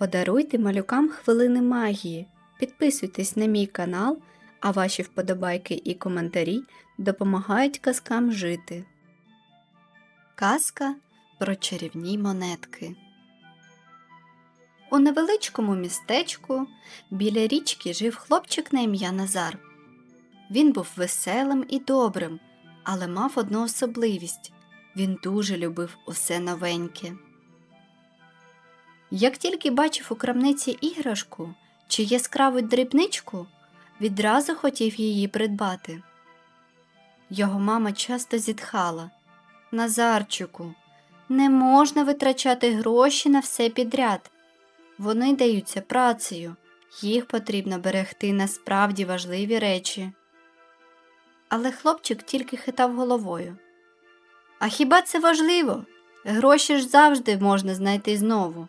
Подаруйте малюкам хвилини магії. Підписуйтесь на мій канал, а ваші вподобайки і коментарі допомагають казкам жити. Казка про чарівні монетки. У невеличкому містечку біля річки жив хлопчик на ім'я Назар. Він був веселим і добрим, але мав одну особливість він дуже любив усе новеньке. Як тільки бачив у крамниці іграшку чи яскраву дрібничку, відразу хотів її придбати. Його мама часто зітхала Назарчику, не можна витрачати гроші на все підряд. Вони даються працею, їх потрібно берегти на справді важливі речі. Але хлопчик тільки хитав головою. А хіба це важливо? Гроші ж завжди можна знайти знову.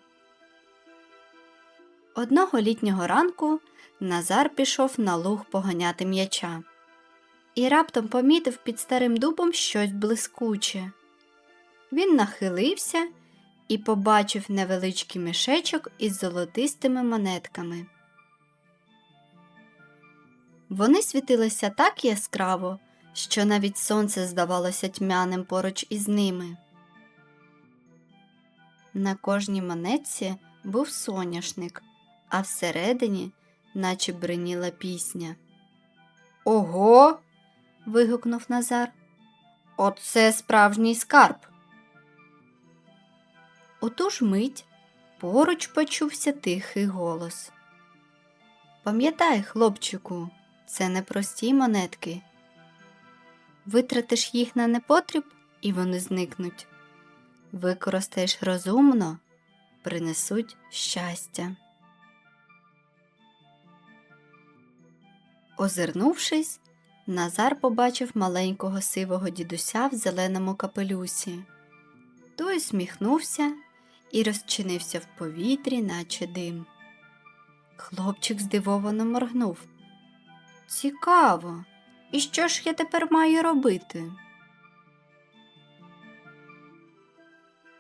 Одного літнього ранку Назар пішов на луг поганяти м'яча і раптом помітив під старим дубом щось блискуче. Він нахилився і побачив невеличкий мішечок із золотистими монетками. Вони світилися так яскраво, що навіть сонце здавалося тьмяним поруч із ними. На кожній монетці був соняшник, а всередині наче бриніла пісня. Ого. вигукнув Назар. Оце справжній скарб. У ту ж мить поруч почувся тихий голос. Пам'ятай, хлопчику, це не прості монетки. Витратиш їх на непотріб, і вони зникнуть. Використаєш розумно, принесуть щастя. Озирнувшись, Назар побачив маленького сивого дідуся в зеленому капелюсі. Той сміхнувся і розчинився в повітрі, наче дим. Хлопчик здивовано моргнув. Цікаво, і що ж я тепер маю робити?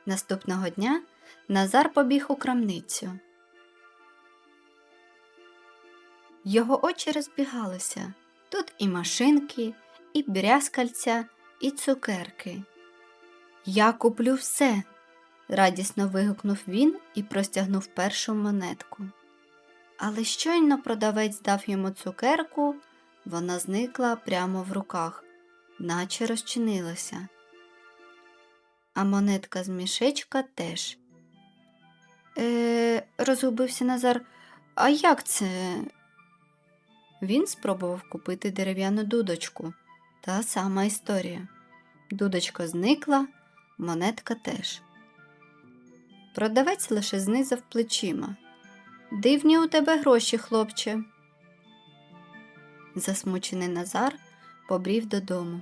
Наступного дня Назар побіг у крамницю. Його очі розбігалися. Тут і машинки, і брязкальця, і цукерки. Я куплю все, радісно вигукнув він і простягнув першу монетку. Але щойно продавець дав йому цукерку, вона зникла прямо в руках, наче розчинилася. А монетка з мішечка теж. Е, розгубився Назар. А як це? Він спробував купити дерев'яну дудочку. Та сама історія. Дудочка зникла, монетка теж. Продавець лише знизав плечима. Дивні у тебе гроші, хлопче. Засмучений Назар побрів додому.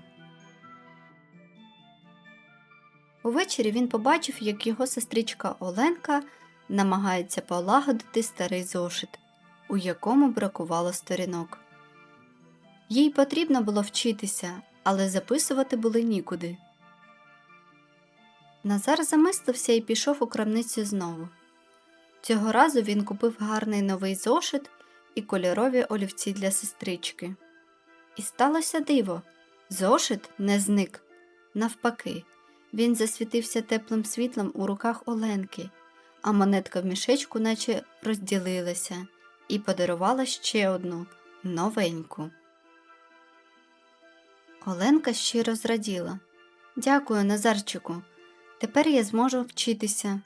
Увечері він побачив, як його сестричка Оленка намагається полагодити старий зошит, у якому бракувало сторінок. Їй потрібно було вчитися, але записувати були нікуди. Назар замислився і пішов у крамницю знову. Цього разу він купив гарний новий зошит і кольорові олівці для сестрички. І сталося диво зошит не зник. Навпаки, він засвітився теплим світлом у руках Оленки, а монетка в мішечку наче розділилася і подарувала ще одну новеньку. Оленка щиро зраділа. Дякую, Назарчику. Тепер я зможу вчитися.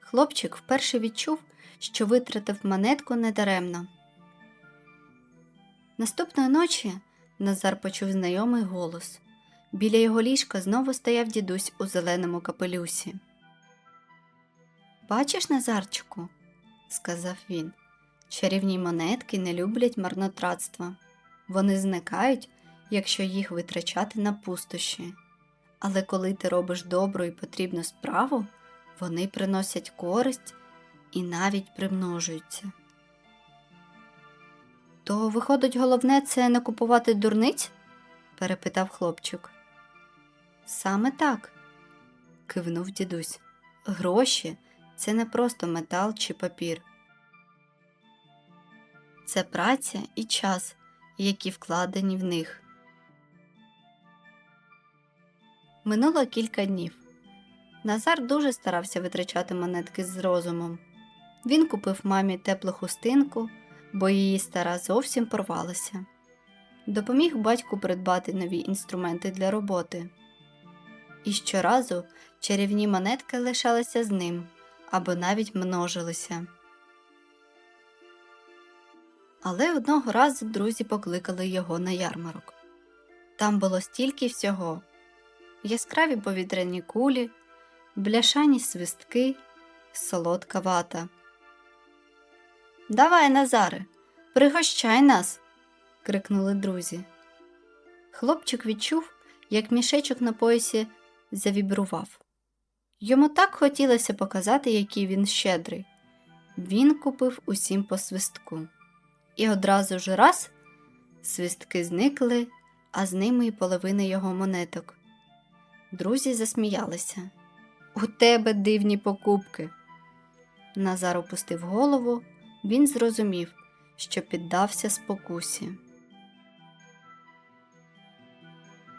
Хлопчик вперше відчув, що витратив монетку недаремно. Наступної ночі Назар почув знайомий голос. Біля його ліжка знову стояв дідусь у зеленому капелюсі. Бачиш, Назарчику, сказав він, чарівні монетки не люблять марнотратства. Вони зникають, якщо їх витрачати на пустощі. Але коли ти робиш добру і потрібну справу, вони приносять користь і навіть примножуються. То, виходить, головне це не купувати дурниць? перепитав хлопчик. Саме так, кивнув дідусь. Гроші це не просто метал чи папір. Це праця і час, які вкладені в них. Минуло кілька днів. Назар дуже старався витрачати монетки з розумом. Він купив мамі теплу хустинку, бо її стара зовсім порвалася. Допоміг батьку придбати нові інструменти для роботи. І щоразу чарівні монетки лишалися з ним або навіть множилися. Але одного разу друзі покликали його на ярмарок. Там було стільки всього: яскраві повітряні кулі, бляшані свистки, солодка вата. Давай, Назаре, пригощай нас. крикнули друзі. Хлопчик відчув, як мішечок на поясі завібрував. Йому так хотілося показати, який він щедрий. Він купив усім по свистку. І одразу ж раз свистки зникли, а з ними й половина його монеток. Друзі засміялися. У тебе дивні покупки. Назар опустив голову, він зрозумів, що піддався спокусі.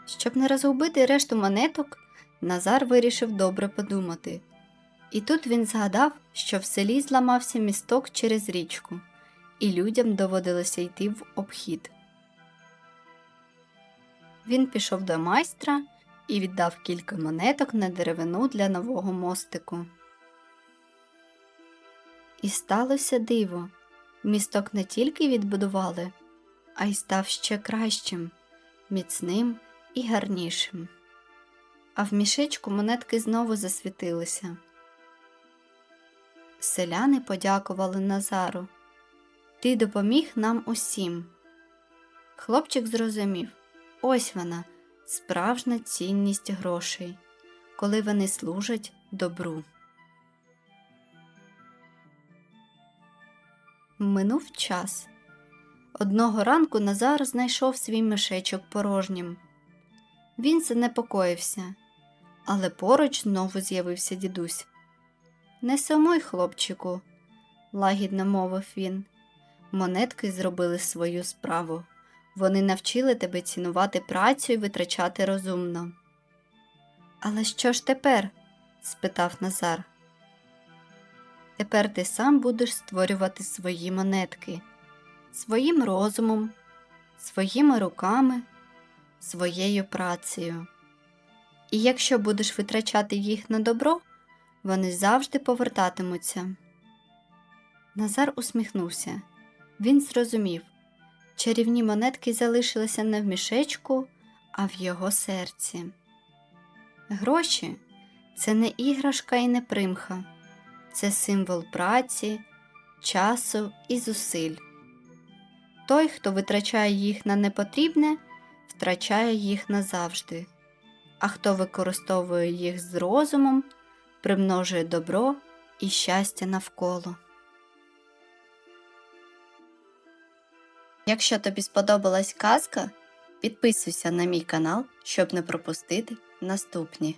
Щоб не розгубити решту монеток, Назар вирішив добре подумати. І тут він згадав, що в селі зламався місток через річку, і людям доводилося йти в обхід. Він пішов до майстра і віддав кілька монеток на деревину для нового мостику. І сталося диво. Місток не тільки відбудували, а й став ще кращим, міцним і гарнішим. А в мішечку монетки знову засвітилися. Селяни подякували Назару. Ти допоміг нам усім. Хлопчик зрозумів ось вона, справжня цінність грошей, коли вони служать добру. Минув час. Одного ранку Назар знайшов свій мішечок порожнім. Він занепокоївся, але поруч знову з'явився дідусь. Не сумуй, хлопчику, лагідно мовив він. Монетки зробили свою справу. Вони навчили тебе цінувати працю і витрачати розумно. Але що ж тепер? спитав Назар. Тепер ти сам будеш створювати свої монетки своїм розумом, своїми руками, своєю працею. І якщо будеш витрачати їх на добро, вони завжди повертатимуться. Назар усміхнувся. Він зрозумів чарівні монетки залишилися не в мішечку, а в його серці. Гроші це не іграшка і не примха це символ праці, часу і зусиль. Той, хто витрачає їх на непотрібне, втрачає їх назавжди, а хто використовує їх з розумом, примножує добро і щастя навколо. Якщо тобі сподобалась казка, підписуйся на мій канал, щоб не пропустити наступні.